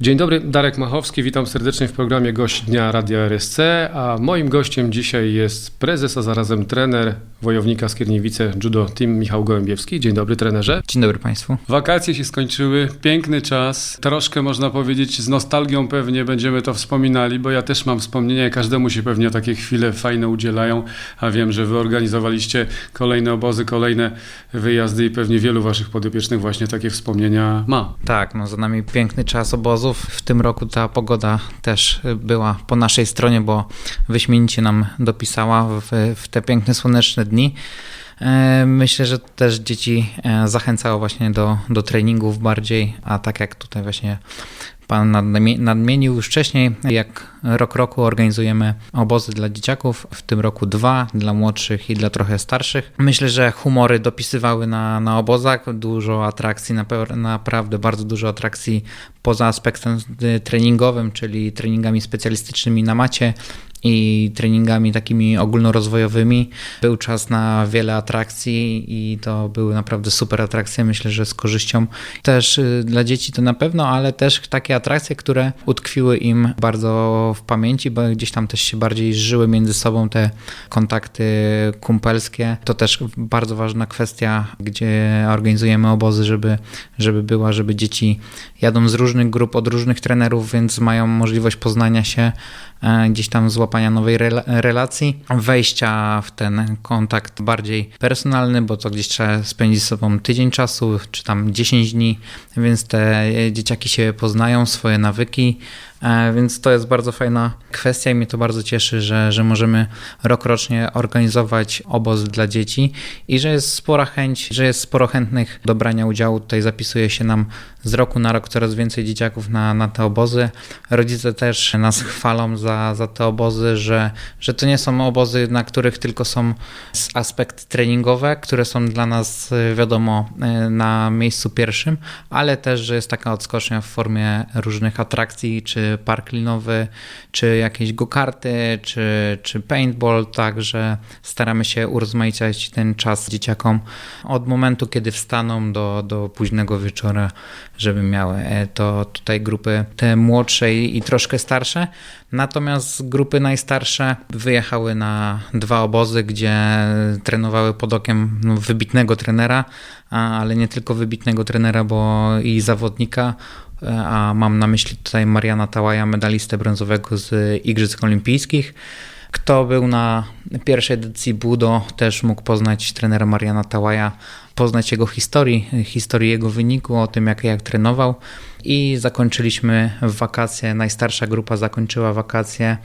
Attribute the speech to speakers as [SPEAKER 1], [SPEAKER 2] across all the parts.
[SPEAKER 1] Dzień dobry, Darek Machowski, witam serdecznie w programie Gość Dnia Radia RSC, a moim gościem dzisiaj jest prezes, a zarazem trener Wojownika Skierniewice Judo Team Michał Gołębiewski. Dzień dobry trenerze.
[SPEAKER 2] Dzień dobry Państwu.
[SPEAKER 1] Wakacje się skończyły, piękny czas, troszkę można powiedzieć z nostalgią pewnie będziemy to wspominali, bo ja też mam wspomnienia, każdemu się pewnie takie chwile fajne udzielają, a wiem, że wy organizowaliście kolejne obozy, kolejne wyjazdy i pewnie wielu waszych podopiecznych właśnie takie wspomnienia ma.
[SPEAKER 2] Tak, no za nami piękny czas obozów. W tym roku ta pogoda też była po naszej stronie, bo wyśmienicie nam dopisała w, w te piękne słoneczne dni. E, Myślę, że też dzieci e, zachęcało właśnie do, do treningów bardziej, a tak jak tutaj właśnie Pan nadmie- nadmienił już wcześniej, jak rok roku organizujemy obozy dla dzieciaków, w tym roku dwa, dla młodszych i dla trochę starszych. Myślę, że humory dopisywały na, na obozach, dużo atrakcji, naprawdę bardzo dużo atrakcji poza aspektem treningowym, czyli treningami specjalistycznymi na macie, i treningami takimi ogólnorozwojowymi. Był czas na wiele atrakcji i to były naprawdę super atrakcje. Myślę, że z korzyścią też y, dla dzieci to na pewno, ale też takie atrakcje, które utkwiły im bardzo w pamięci, bo gdzieś tam też się bardziej żyły między sobą te kontakty kumpelskie. To też bardzo ważna kwestia, gdzie organizujemy obozy, żeby, żeby była, żeby dzieci jadą z różnych grup, od różnych trenerów, więc mają możliwość poznania się gdzieś tam złapania nowej rela- relacji, wejścia w ten kontakt bardziej personalny, bo to gdzieś trzeba spędzić z sobą tydzień czasu, czy tam 10 dni, więc te dzieciaki się poznają, swoje nawyki, e, więc to jest bardzo fajna kwestia i mnie to bardzo cieszy, że, że możemy rokrocznie organizować obóz dla dzieci i że jest spora chęć, że jest sporo chętnych do brania udziału. Tutaj zapisuje się nam z roku na rok coraz więcej dzieciaków na, na te obozy. Rodzice też nas chwalą za, za te obozy, że, że to nie są obozy, na których tylko są aspekty treningowe, które są dla nas, wiadomo, na miejscu pierwszym, ale też, że jest taka odskocznia w formie różnych atrakcji, czy park linowy, czy jakieś go-karty, czy, czy paintball, także staramy się urozmaicać ten czas dzieciakom od momentu, kiedy wstaną do, do późnego wieczora, żeby miały to tutaj grupy te młodsze i troszkę starsze. Natomiast grupy najstarsze wyjechały na dwa obozy, gdzie trenowały pod okiem no, wybitnego trenera, ale nie tylko wybitnego trenera, bo i zawodnika, a mam na myśli tutaj Mariana Tałaja, medalistę brązowego z Igrzysk Olimpijskich. Kto był na pierwszej edycji Budo, też mógł poznać trenera Mariana Tałaja, poznać jego historii, historii jego wyniku, o tym jak, jak trenował. I zakończyliśmy wakacje, najstarsza grupa zakończyła wakacje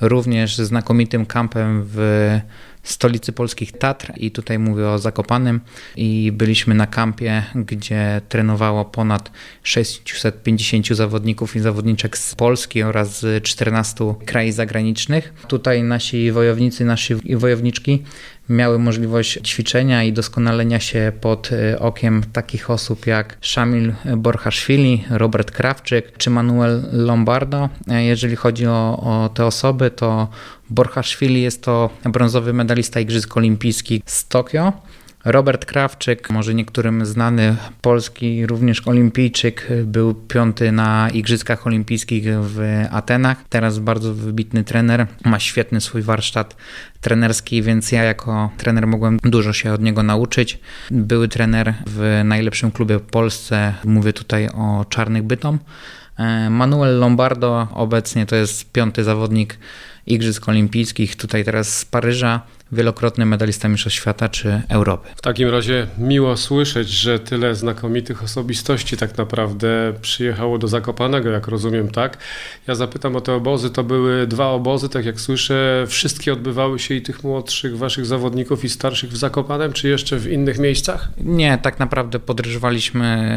[SPEAKER 2] również znakomitym kampem w stolicy polskich Tatr. I tutaj mówię o Zakopanym. I byliśmy na kampie, gdzie trenowało ponad 650 zawodników i zawodniczek z Polski oraz z 14 krajów zagranicznych. Tutaj nasi wojownicy, nasi wojowniczki miały możliwość ćwiczenia i doskonalenia się pod okiem takich osób jak Szamil Borchaszwili, Robert Krawczyk czy Manuel Lombardo. Jeżeli chodzi o, o te osoby, to Borchaszwili jest to brązowy medalista Igrzysk Olimpijskich z Tokio. Robert Krawczyk, może niektórym znany polski również olimpijczyk, był piąty na Igrzyskach Olimpijskich w Atenach. Teraz bardzo wybitny trener, ma świetny swój warsztat trenerski, więc ja jako trener mogłem dużo się od niego nauczyć. Były trener w najlepszym klubie w Polsce, mówię tutaj o Czarnych Bytom. Manuel Lombardo obecnie to jest piąty zawodnik Igrzysk Olimpijskich, tutaj teraz z Paryża, wielokrotny medalista Mistrzostw Świata czy Europy.
[SPEAKER 1] W takim razie miło słyszeć, że tyle znakomitych osobistości tak naprawdę przyjechało do Zakopanego, jak rozumiem, tak? Ja zapytam o te obozy, to były dwa obozy, tak jak słyszę, wszystkie odbywały się i tych młodszych waszych zawodników i starszych w Zakopanem, czy jeszcze w innych miejscach?
[SPEAKER 2] Nie, tak naprawdę podróżowaliśmy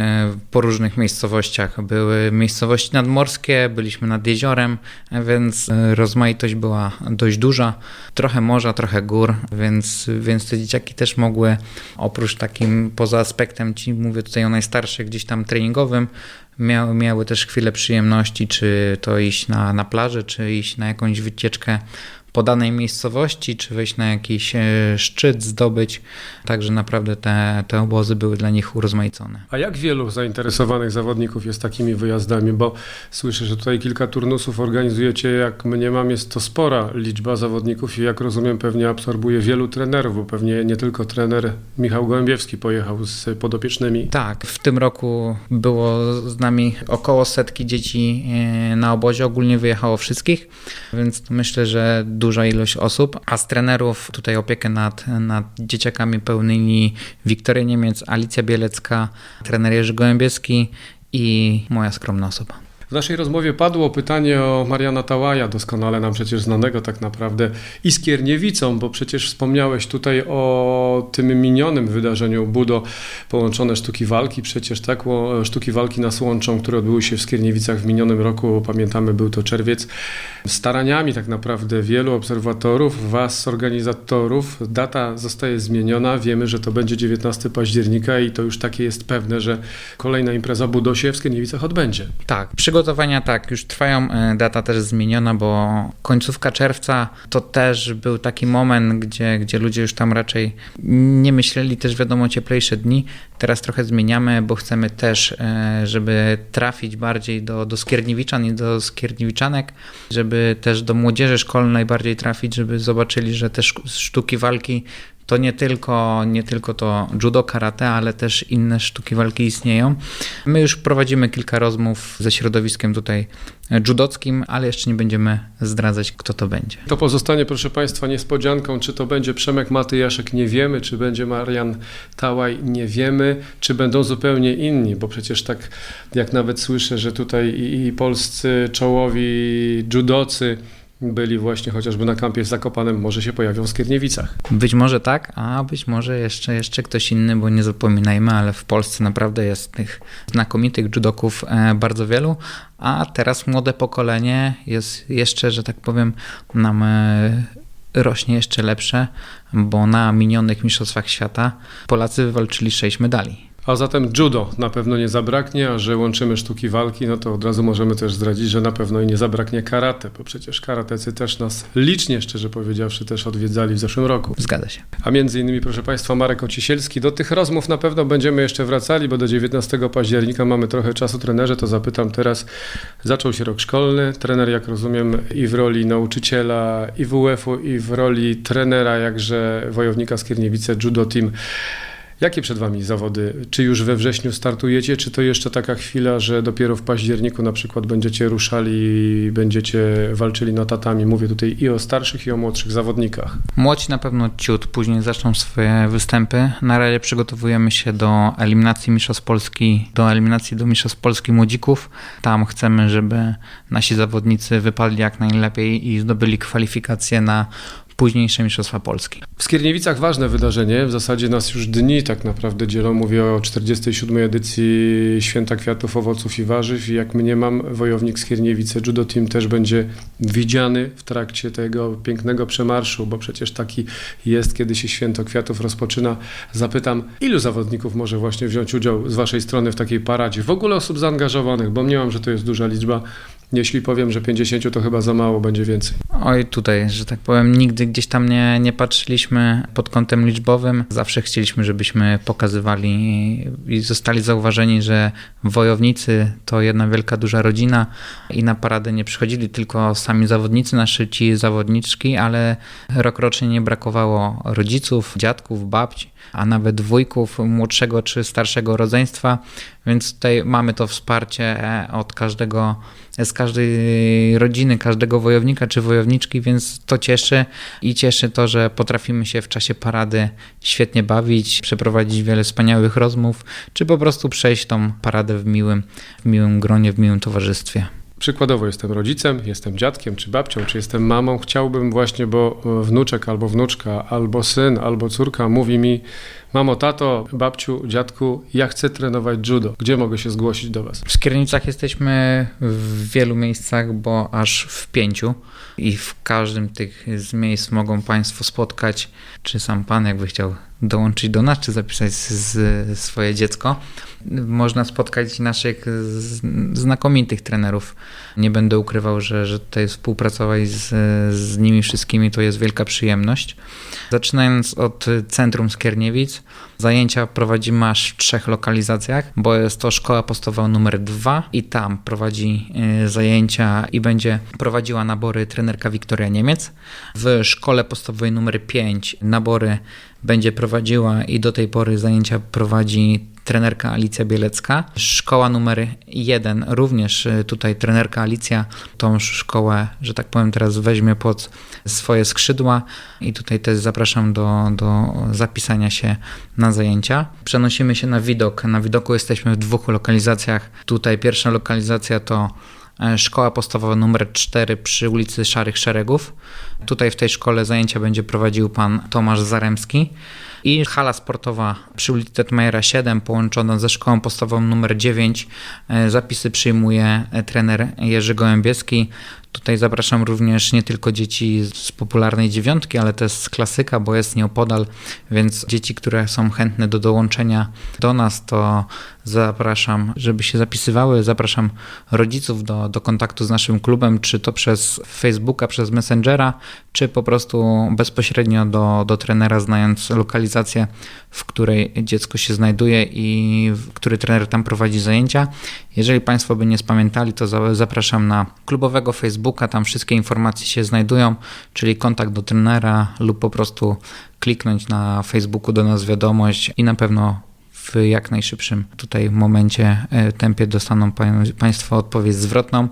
[SPEAKER 2] po różnych miejscowościach. Były miejscowości nadmorskie, byliśmy nad jeziorem, więc rozmaitość była dość duża. Trochę morza, trochę gór, więc, więc te dzieciaki też mogły, oprócz takim poza aspektem, ci mówię tutaj o najstarszych, gdzieś tam treningowym, miały, miały też chwilę przyjemności, czy to iść na, na plażę, czy iść na jakąś wycieczkę po danej miejscowości, czy wejść na jakiś e, szczyt, zdobyć. Także naprawdę te, te obozy były dla nich urozmaicone.
[SPEAKER 1] A jak wielu zainteresowanych zawodników jest takimi wyjazdami? Bo słyszę, że tutaj kilka turnusów organizujecie. Jak mniemam, jest to spora liczba zawodników i jak rozumiem, pewnie absorbuje wielu trenerów, bo pewnie nie tylko trener Michał Gołębiewski pojechał z podopiecznymi.
[SPEAKER 2] Tak, w tym roku było z nami około setki dzieci e, na obozie, ogólnie wyjechało wszystkich, więc myślę, że duża ilość osób, a z trenerów tutaj opiekę nad, nad dzieciakami pełnili Wiktoria Niemiec, Alicja Bielecka, trener Jerzy Gołębieski i moja skromna osoba.
[SPEAKER 1] W naszej rozmowie padło pytanie o Mariana Tałaja, doskonale nam przecież znanego tak naprawdę i Skierniewicą, bo przecież wspomniałeś tutaj o tym minionym wydarzeniu Budo, połączone sztuki walki, przecież tak, sztuki walki nas łączą, które odbyły się w Skierniewicach w minionym roku, pamiętamy, był to czerwiec. Staraniami tak naprawdę wielu obserwatorów, was, organizatorów, data zostaje zmieniona, wiemy, że to będzie 19 października i to już takie jest pewne, że kolejna impreza Budo się w Skierniewicach odbędzie.
[SPEAKER 2] Tak, przygotowania tak, już trwają, e, data też zmieniona, bo końcówka czerwca to też był taki moment, gdzie, gdzie ludzie już tam raczej nie myśleli, też wiadomo, cieplejsze dni. Teraz trochę zmieniamy, bo chcemy też, e, żeby trafić bardziej do, do Skierniewiczan i do Skierniewiczanek, żeby też do młodzieży szkolnej bardziej trafić, żeby zobaczyli, że te szk- sztuki walki to nie tylko, nie tylko to judo, karate, ale też inne sztuki walki istnieją. My już prowadzimy kilka rozmów ze środowiskiem tutaj judockim, ale jeszcze nie będziemy zdradzać, kto to będzie.
[SPEAKER 1] To pozostanie, proszę Państwa, niespodzianką. Czy to będzie Przemek Matyjaszek, nie wiemy. Czy będzie Marian Tałaj, nie wiemy. Czy będą zupełnie inni, bo przecież tak jak nawet słyszę, że tutaj i, i polscy czołowi judocy byli właśnie chociażby na kampie w Zakopanem, może się pojawią w Skierniewicach.
[SPEAKER 2] Być może tak, a być może jeszcze, jeszcze ktoś inny, bo nie zapominajmy, ale w Polsce naprawdę jest tych znakomitych judoków e, bardzo wielu, a teraz młode pokolenie jest jeszcze, że tak powiem, nam e, rośnie jeszcze lepsze, bo na minionych Mistrzostwach Świata Polacy wywalczyli 6 medali.
[SPEAKER 1] A zatem judo na pewno nie zabraknie, a że łączymy sztuki walki, no to od razu możemy też zdradzić, że na pewno i nie zabraknie karate, bo przecież karatecy też nas licznie, szczerze powiedziawszy, też odwiedzali w zeszłym roku.
[SPEAKER 2] Zgadza się.
[SPEAKER 1] A między innymi, proszę Państwa, Marek Ocisielski. Do tych rozmów na pewno będziemy jeszcze wracali, bo do 19 października mamy trochę czasu. Trenerze, to zapytam teraz. Zaczął się rok szkolny. Trener, jak rozumiem, i w roli nauczyciela i WF-u, i w roli trenera, jakże wojownika Skierniewice Judo Team. Jakie przed Wami zawody? Czy już we wrześniu startujecie, czy to jeszcze taka chwila, że dopiero w październiku na przykład będziecie ruszali, będziecie walczyli na tatami? Mówię tutaj i o starszych, i o młodszych zawodnikach.
[SPEAKER 2] Młodzi na pewno ciut, później zaczną swoje występy. Na razie przygotowujemy się do eliminacji Mistrzostw Polski, do eliminacji do Mistrzostw Polski młodzików. Tam chcemy, żeby nasi zawodnicy wypadli jak najlepiej i zdobyli kwalifikacje na późniejsze Mistrzostwa Polski.
[SPEAKER 1] W Skierniewicach ważne wydarzenie, w zasadzie nas już dni tak naprawdę dzielą. Mówię o 47. edycji Święta Kwiatów, Owoców i Warzyw i jak mniemam, wojownik Skierniewice Judo Team też będzie widziany w trakcie tego pięknego przemarszu, bo przecież taki jest, kiedy się Święto Kwiatów rozpoczyna. Zapytam, ilu zawodników może właśnie wziąć udział z Waszej strony w takiej paradzie? W ogóle osób zaangażowanych, bo mniemam, że to jest duża liczba. Jeśli powiem, że 50 to chyba za mało, będzie więcej.
[SPEAKER 2] Oj, tutaj, że tak powiem, nigdy gdzieś tam nie, nie patrzyliśmy pod kątem liczbowym. Zawsze chcieliśmy, żebyśmy pokazywali i zostali zauważeni, że wojownicy to jedna wielka, duża rodzina i na paradę nie przychodzili tylko sami zawodnicy, nasze ci zawodniczki, ale rokrocznie nie brakowało rodziców, dziadków, babci, a nawet wujków młodszego czy starszego rodzeństwa, więc tutaj mamy to wsparcie od każdego, z każdej rodziny, każdego wojownika czy wojowniczki, więc to cieszy i cieszy to, że potrafimy się w czasie parady świetnie bawić, przeprowadzić wiele wspaniałych rozmów, czy po prostu przejść tą paradę w miłym, w miłym gronie, w miłym towarzystwie.
[SPEAKER 1] Przykładowo jestem rodzicem, jestem dziadkiem, czy babcią, czy jestem mamą. Chciałbym właśnie, bo wnuczek albo wnuczka, albo syn, albo córka mówi mi: Mamo, tato, babciu, dziadku, ja chcę trenować judo. Gdzie mogę się zgłosić do Was?
[SPEAKER 2] W Skierniewicach jesteśmy w wielu miejscach, bo aż w pięciu i w każdym tych z miejsc mogą Państwo spotkać, czy sam Pan, jakby chciał dołączyć do nas, czy zapisać swoje dziecko. Można spotkać naszych znakomitych trenerów. Nie będę ukrywał, że, że tutaj współpracować z, z nimi wszystkimi to jest wielka przyjemność. Zaczynając od centrum Skierniewic, zajęcia prowadzimy aż w trzech lokalizacjach, bo jest to szkoła podstawowa numer dwa i tam prowadzi y, zajęcia i będzie prowadziła nabory trenerka Wiktoria Niemiec. W szkole podstawowej numer 5 nabory będzie prowadziła i do tej pory zajęcia prowadzi trenerka Alicja Bielecka. Szkoła numer 1 również y, tutaj trenerka Alicja tą szkołę, że tak powiem, teraz weźmie pod swoje skrzydła i tutaj też zapraszam do, do zapisania się na zajęcia. Przenosimy się na widok. Na widoku jesteśmy w dwóch lokalizacjach. Tutaj pierwsza lokalizacja to e, Szkoła podstawowa numer 4 przy ulicy Szarych Szeregów. Tutaj w tej szkole zajęcia będzie prowadził pan Tomasz Zaremski. I hala sportowa przy ulicy Tetmajera 7 połączona ze szkołą podstawową numer 9. E, Zapisy przyjmuje e, trener Jerzy Gołębieski. Tutaj zapraszam również nie tylko dzieci z popularnej dziewiątki, ale też z klasyka, bo jest nieopodal, więc dzieci, które są chętne do dołączenia do nas, to zapraszam, żeby się zapisywały. Zapraszam rodziców do, do kontaktu z naszym klubem, czy to przez Facebooka, przez Messengera, czy po prostu bezpośrednio do, do trenera, znając lokalizację, w której dziecko się znajduje i który trener tam prowadzi zajęcia. Jeżeli Państwo by nie spamiętali, to za- zapraszam na klubowego Facebooka, tam wszystkie informacje się znajdują, czyli kontakt do trenera lub po prostu kliknąć na Facebooku do nas wiadomość i na pewno w jak najszybszym tutaj momencie, e, tempie dostaną pa- Państwo odpowiedź zwrotną.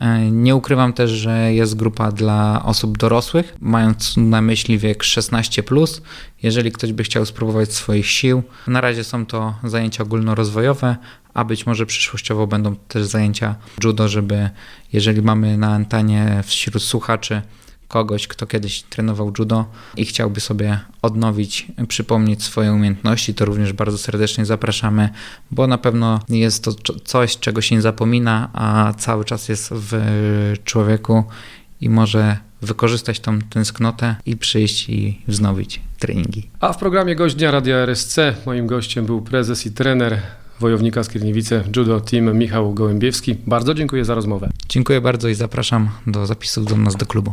[SPEAKER 2] E, Nie ukrywam też, że jest grupa dla osób dorosłych, mając na myśli wiek 16+. Jeżeli ktoś by chciał spróbować swoich sił, na razie są to zajęcia ogólnorozwojowe, a być może przyszłościowo będą też zajęcia judo, żeby jeżeli mamy na antenie wśród słuchaczy kogoś, kto kiedyś trenował judo i chciałby sobie odnowić, przypomnieć swoje umiejętności, to również bardzo serdecznie zapraszamy, bo na pewno jest to coś, czego się nie zapomina, a cały czas jest w człowieku i może wykorzystać tą tęsknotę i przyjść i wznowić treningi.
[SPEAKER 1] A w programie Gość Dnia Radia RSC moim gościem był prezes i trener Wojownika Skierniewice Judo Team Michał Gołębiewski. Bardzo dziękuję za rozmowę.
[SPEAKER 2] Dziękuję bardzo i zapraszam do zapisów do nas do klubu.